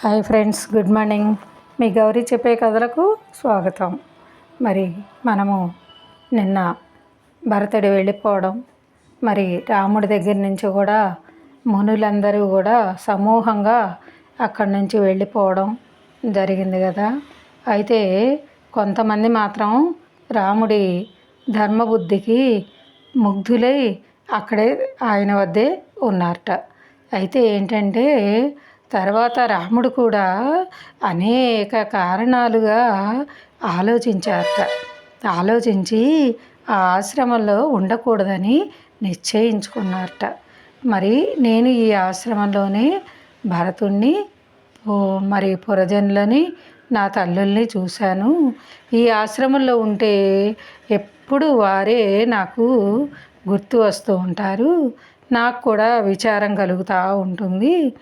Hi friends good morning. మీ గౌరీ చెప్పే కథలకు స్వాగతం. మరి మనము నిన్న భరతుడు వెళ్ళిపోవడం మరి రాముడి దగ్గర నుంచి కూడా మునులందరూ కూడా సమూహంగా అక్కడి నుంచి వెళ్ళిపోవడం జరిగింది కదా. అయితే కొంతమంది మాత్రం రాముడి ధర్మబుద్ధికి ముగ్ధులై అక్కడే ఆయన వద్దే ఉన్నారట. అయితే ఏంటంటే తర్వాత రాముడు కూడా అనేక కారణాలుగా ఆలోచించారట. ఆలోచించి ఆ ఆశ్రమంలో ఉండకూడదని నిశ్చయించుకున్నారట. మరి నేను ఈ ఆశ్రమంలోనే భరతుణ్ణి మరి పురజనులని నా తల్లుల్ని చూశాను. ఈ ఆశ్రమంలో ఉంటే ఎప్పుడు వారే నాకు గుర్తు వస్తూ ఉంటారు. నాకు కూడా విచారం కలుగుతూ ఉంటుంది.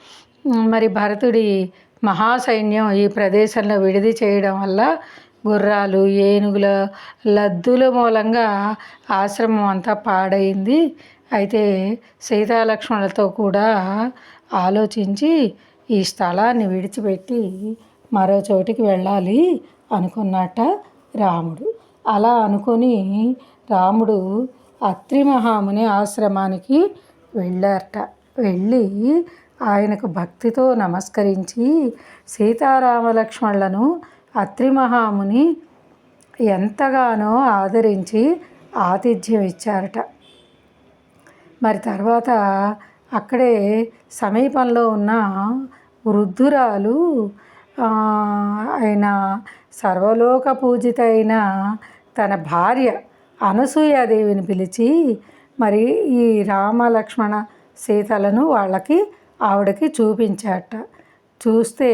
మరి భరతుడి మహాసైన్యం ఈ ప్రదేశంలో విడిది చేయడం వల్ల గుర్రాలు ఏనుగుల లద్దుల మూలంగా ఆశ్రమం అంతా పాడైంది. అయితే సీతాలక్ష్మణులతో కూడా ఆలోచించి ఈ స్థలాన్ని విడిచిపెట్టి మరో చోటికి వెళ్ళాలి అనుకున్నట్ట రాముడు. అలా అనుకొని రాముడు అత్రి మహాముని ఆశ్రమానికి వెళ్ళారట. వెళ్ళి ఆయనకు భక్తితో నమస్కరించి సీతారామ లక్ష్మణులను అత్రి మహాముని ఎంతగానో ఆదరించి ఆతిథ్యం ఇచ్చారట. మరి తర్వాత అక్కడే సమీపంలో ఉన్న వృద్ధురాలు ఆయన సర్వలోక పూజిత అయిన తన భార్య అనసూయాదేవిని పిలిచి మరి ఈ రామ లక్ష్మణ సీతలను వాళ్ళకి ఆవిడకి చూపించాట. చూస్తే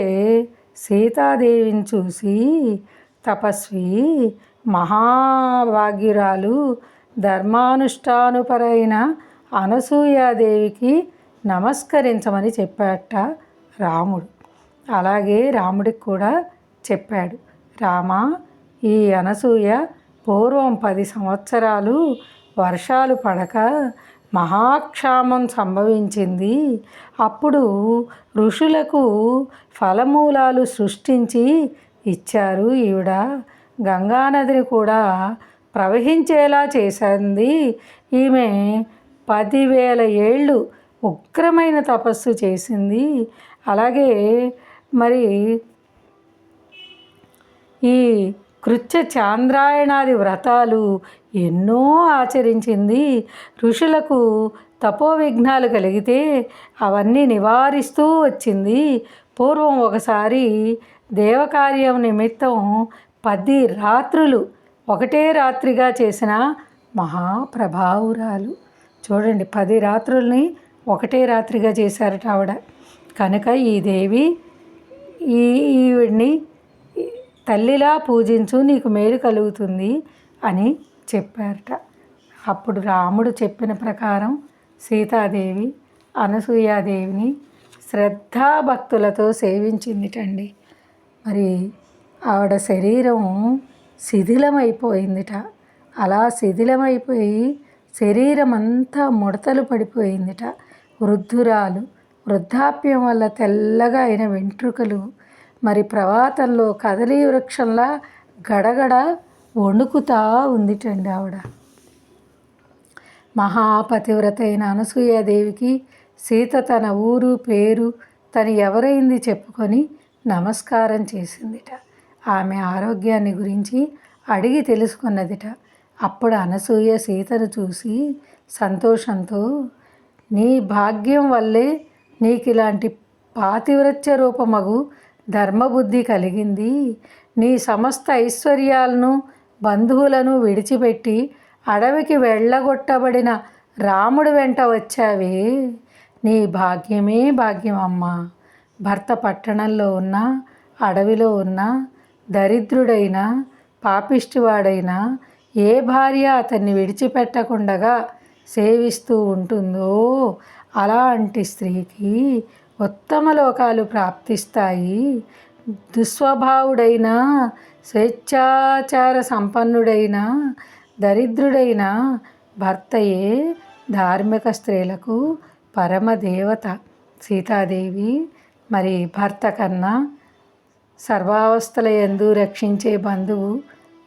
సీతాదేవిని చూసి తపస్వి మహాభాగ్యురాలు ధర్మానుష్ఠానుపరైన అనసూయాదేవికి నమస్కరించమని చెప్పాట రాముడు. అలాగే రాముడికి కూడా చెప్పాడు. రామ ఈ అనసూయ పూర్వం పది సంవత్సరాలు వర్షాలు పడక మహాక్షామం సంభవించింది. అప్పుడు ఋషులకు ఫలమూలాలు సృష్టించి ఇచ్చారు ఈవిడ. గంగానదిని కూడా ప్రవహించేలా చేసింది. ఈమె పదివేల ఏళ్ళు ఉగ్రమైన తపస్సు చేసింది. అలాగే మరి ఈ కృత్య చాంద్రాయణాది వ్రతాలు ఎన్నో ఆచరించింది. ఋషులకు తపోవిఘ్నాలు కలిగితే అవన్నీ నివారిస్తూ వచ్చింది. పూర్వం ఒకసారి దేవకార్యం నిమిత్తం పది రాత్రులు ఒకటే రాత్రిగా చేసిన మహాప్రభావురాలు. చూడండి పది రాత్రుల్ని ఒకటే రాత్రిగా చేశారట ఆవిడ. కనుక ఈ దేవి ఈ ఈవిడ్ని తల్లిలా పూజించు నీకు మేలు కలుగుతుంది అని చెప్పారట. అప్పుడు రాముడు చెప్పిన ప్రకారం సీతాదేవి అనసూయాదేవిని శ్రద్ధాభక్తులతో సేవించిందిటండి. మరి ఆవిడ శరీరం శిథిలమైపోయిందిట. అలా శిథిలమైపోయి శరీరం అంతా ముడతలు పడిపోయిందిట. వృద్ధురాలు వృద్ధాప్యం వల్ల తెల్లగా అయిన వెంట్రుకలు మరి ప్రవాతంలో కదలీ వృక్షంలా గడగడ వణుకుతా ఉందిటండి ఆవిడ. మహాపతివ్రత అయిన అనసూయాదేవికి సీత తన ఊరు పేరు తను ఎవరైంది చెప్పుకొని నమస్కారం చేసిందిట. ఆమె ఆరోగ్యాన్ని గురించి అడిగి తెలుసుకున్నదిట. అప్పుడు అనసూయ సీతను చూసి సంతోషంతో నీ భాగ్యం వల్లే నీకు ఇలాంటి పాతివ్రత్య రూపమగు ధర్మబుద్ధి కలిగింది. నీ సమస్త ఐశ్వర్యాలను బంధువులను విడిచిపెట్టి అడవికి వెళ్ళగొట్టబడిన రాముడు వెంట వచ్చావే. నీ భాగ్యమే భాగ్యం అమ్మ. భర్త పట్టణంలో ఉన్న అడవిలో ఉన్న దరిద్రుడైన పాపిష్టివాడైన ఏ భార్య అతన్ని విడిచిపెట్టకుండగా సేవిస్తూ ఉంటుందో అలాంటి స్త్రీకి ఉత్తమ లోకాలు ప్రాప్తిస్తాయి. దుస్వభావుడైన స్వేచ్ఛాచార సంపన్నుడైన దరిద్రుడైన భర్తయే ధార్మిక స్త్రీలకు పరమదేవత. సీతాదేవి మరి భర్త కన్నా సర్వావస్థల ఎందు రక్షించే బంధువు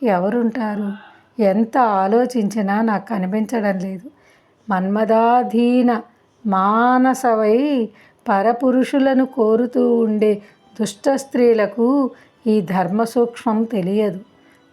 ఎవరుంటారు? ఎంత ఆలోచించినా నాకు కనిపించడం లేదు. మన్మదాధీన మానసవై పరపురుషులను కోరుతూ ఉండే దుష్ట స్త్రీలకు ఈ ధర్మ సూక్ష్మం తెలియదు.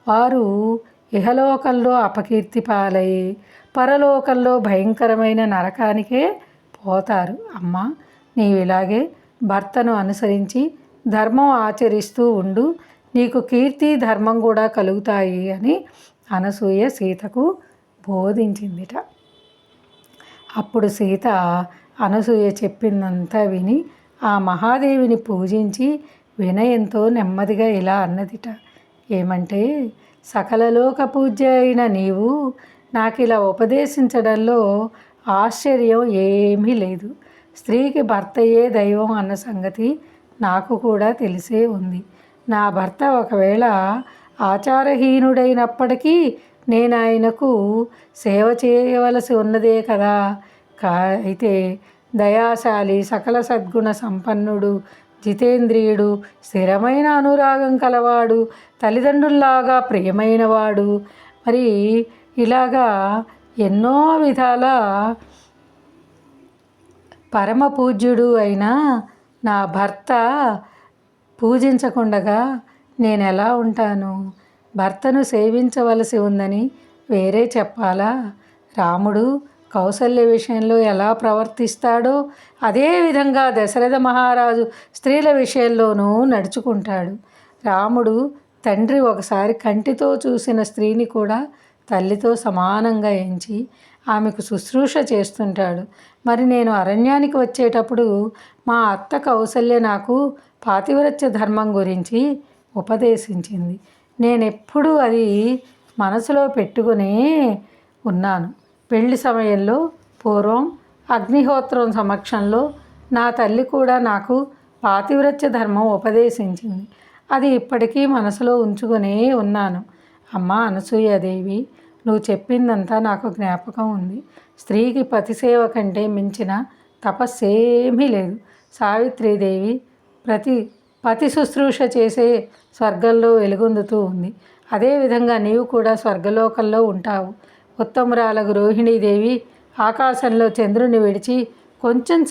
వారు ఇహలోకంలో అపకీర్తి పాలై పరలోకంలో భయంకరమైన నరకానికే పోతారు. అమ్మ నీవిలాగే ఇలాగే భర్తను అనుసరించి ధర్మం ఆచరిస్తూ ఉండు నీకు కీర్తి ధర్మం కూడా కలుగుతాయి అని అనసూయ సీతకు బోధించిందిట. అప్పుడు సీత అనసూయ చెప్పిందంతా విని ఆ మహాదేవిని పూజించి వినయంతో నెమ్మదిగా ఇలా అన్నదిట. ఏమంటే సకలలోక పూజ్య అయిన నీవు నాకు ఇలా ఉపదేశించడంలో ఆశ్చర్యం ఏమీ లేదు. స్త్రీకి భర్తయే దైవం అన్న సంగతి నాకు కూడా తెలిసే ఉంది. నా భర్త ఒకవేళ ఆచారహీనుడైనప్పటికీ నేను ఆయనకు సేవ చేయవలసి ఉన్నదే కదా. కా అయితే దయాశాలి సకల సద్గుణ సంపన్నుడు జితేంద్రియుడు స్థిరమైన అనురాగం కలవాడు తల్లిదండ్రుల్లాగా ప్రియమైనవాడు. మరి ఇలాగా ఎన్నో విధాల పరమ పూజ్యుడు అయిన నా భర్త పూజించకుండగా నేను ఎలా ఉంటాను? భర్తను సేవించవలసి ఉందని వేరే చెప్పాలా? రాముడు కౌసల్య విషయంలో ఎలా ప్రవర్తిస్తాడో అదేవిధంగా దశరథ మహారాజు స్త్రీల విషయంలోనూ నడుచుకుంటాడు. రాముడు తండ్రి ఒకసారి కంటితో చూసిన స్త్రీని కూడా తల్లితో సమానంగా ఎంచి ఆమెకు శుశ్రూష చేస్తుంటాడు. మరి నేను అరణ్యానికి వచ్చేటప్పుడు మా అత్త కౌసల్య నాకు పాతివ్రత్య ధర్మం గురించి ఉపదేశించింది. నేను ఎప్పుడూ అది మనసులో పెట్టుకునే ఉన్నాను. పెళ్ళి సమయంలో పూర్వం అగ్నిహోత్రం సమక్షంలో నా తల్లి కూడా నాకు పాతివ్రత్య ధర్మం ఉపదేశించింది. అది ఇప్పటికీ మనసులో ఉంచుకునే ఉన్నాను. అమ్మ అనసూయాదేవి నువ్వు చెప్పిందంతా నాకు జ్ఞాపకం ఉంది. స్త్రీకి పతిసేవ కంటే మించిన తపస్సేమీ లేదు. సావిత్రీదేవి ప్రతి పతి శుశ్రూష చేసే స్వర్గంలో వెలుగొందుతూ ఉంది. అదేవిధంగా నీవు కూడా స్వర్గలోకంలో ఉంటావు. ఉత్తమురాలకు రోహిణీదేవి ఆకాశంలో చంద్రుని విడిచి కొంచెం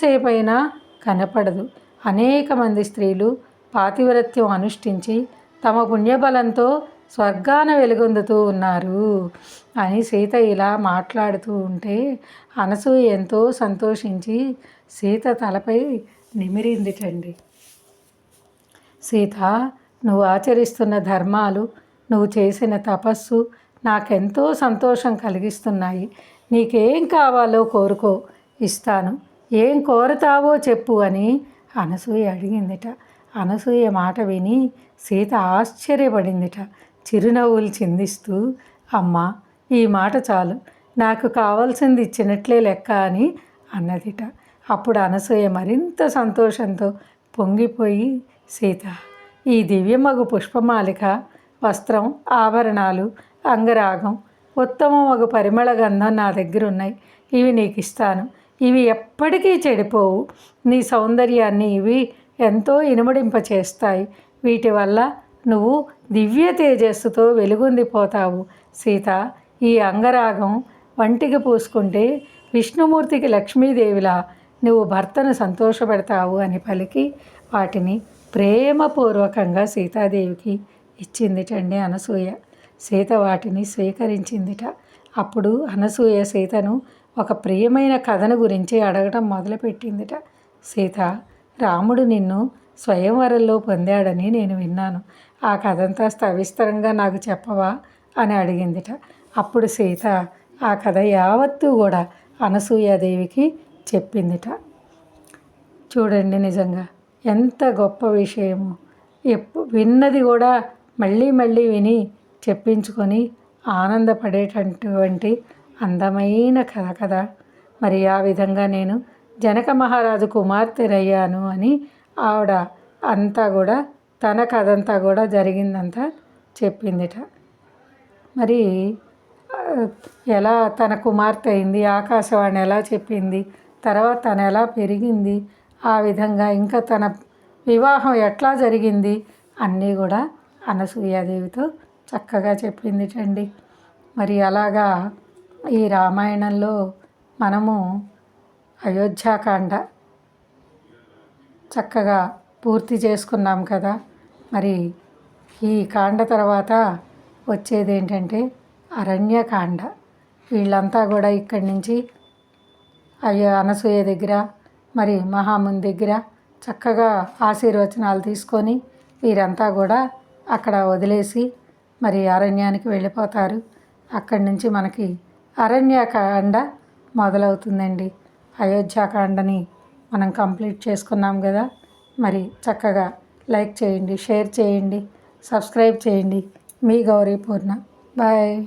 కనపడదు. అనేక మంది స్త్రీలు పాతివ్రత్యం అనుష్ఠించి తమ పుణ్యబలంతో స్వర్గాన వెలుగొందుతూ ఉన్నారు అని సీత ఇలా మాట్లాడుతూ ఉంటే అనసూయ ఎంతో సంతోషించి సీత తలపై నిమిరిందిటండి. సీత నువ్వు ఆచరిస్తున్న ధర్మాలు నువ్వు చేసిన తపస్సు నాకెంతో సంతోషం కలిగిస్తున్నాయి. నీకేం కావాలో కోరుకో ఇస్తాను. ఏం కోరతావో చెప్పు అని అనసూయ అడిగిందిట. అనసూయ మాట విని సీత ఆశ్చర్యపడిందిట. చిరునవ్వులు చిందిస్తూ అమ్మ ఈ మాట చాలు. నాకు కావాల్సింది ఇచ్చినట్లే లెక్క అని అన్నదిట. అప్పుడు అనసూయ మరింత సంతోషంతో పొంగిపోయి సీత ఈ దివ్యమగు పుష్పమాలిక వస్త్రం ఆభరణాలు అంగరాగం. ఉత్తమం ఒక పరిమళ గంధం నా దగ్గర ఉన్నాయి ఇవి నీకు ఇస్తాను ఇవి ఎప్పటికీ చెడిపోవు. నీ సౌందర్యాన్ని ఇవి ఎంతో ఇనుమడింప చేస్తాయి వీటి వల్ల నువ్వు దివ్య తేజస్సుతో వెలుగొందిపోతావు. సీత ఈ అంగరాగం వంటికి పూసుకుంటే విష్ణుమూర్తికి లక్ష్మీదేవిలా నువ్వు భర్తను సంతోషపెడతావు అని పలికి వాటిని ప్రేమపూర్వకంగా సీతాదేవికి ఇచ్చిందిటండి అనసూయ. సీత వాటిని స్వీకరించిందిట. అప్పుడు అనసూయ సీతను ఒక ప్రియమైన కథను గురించి అడగటం మొదలుపెట్టిందిట. సీత రాముడు నిన్ను స్వయంవరంలో పొందాడని నేను విన్నాను. ఆ కథంతా సవిస్తరంగా నాకు చెప్పవా? అని అడిగిందిట. అప్పుడు సీత ఆ కథ యావత్తూ కూడా అనసూయాదేవికి చెప్పిందిట. చూడండి నిజంగా ఎంత గొప్ప విషయము. ఎప్పు విన్నది కూడా మళ్ళీ మళ్ళీ విని చెప్పించుకొని ఆనందపడేటటువంటి అందమైన కథ కదా. మరి ఆ విధంగా నేను జనక మహారాజు కుమార్తెరయ్యాను అని ఆవిడ అంతా కూడా తన కథ అంతా కూడా జరిగిందంతా చెప్పిందిట. మరి ఎలా తన కుమార్తె అయింది ఆకాశవాణి ఎలా చెప్పింది తర్వాత తను ఎలా పెరిగింది ఆ విధంగా ఇంకా తన వివాహం ఎట్లా జరిగింది అన్నీ కూడా అనసూయాదేవితో చక్కగా చెప్పింది చండి. మరి అలాగా ఈ రామాయణంలో మనము అయోధ్యాకాండ చక్కగా పూర్తి చేసుకున్నాం కదా. మరి ఈ కాండ తర్వాత వచ్చేది ఏంటంటే అరణ్యకాండ. వీళ్ళంతా కూడా ఇక్కడి నుంచి అయ్యో అనసూయ దగ్గర మరి మహాముని దగ్గర చక్కగా ఆశీర్వచనాలు తీసుకొని వీరంతా కూడా అక్కడ వదిలేసి మరి అరణ్యానికి వెళ్ళిపోతారు. అక్కడి నుంచి మనకి అరణ్యకాండ మొదలవుతుందండి. అయోధ్యాకాండని మనం కంప్లీట్ చేసుకున్నాం కదా. మరి చక్కగా లైక్ చేయండి షేర్ చేయండి సబ్స్క్రైబ్ చేయండి. మీ గౌరీ పూర్ణ బాయ్.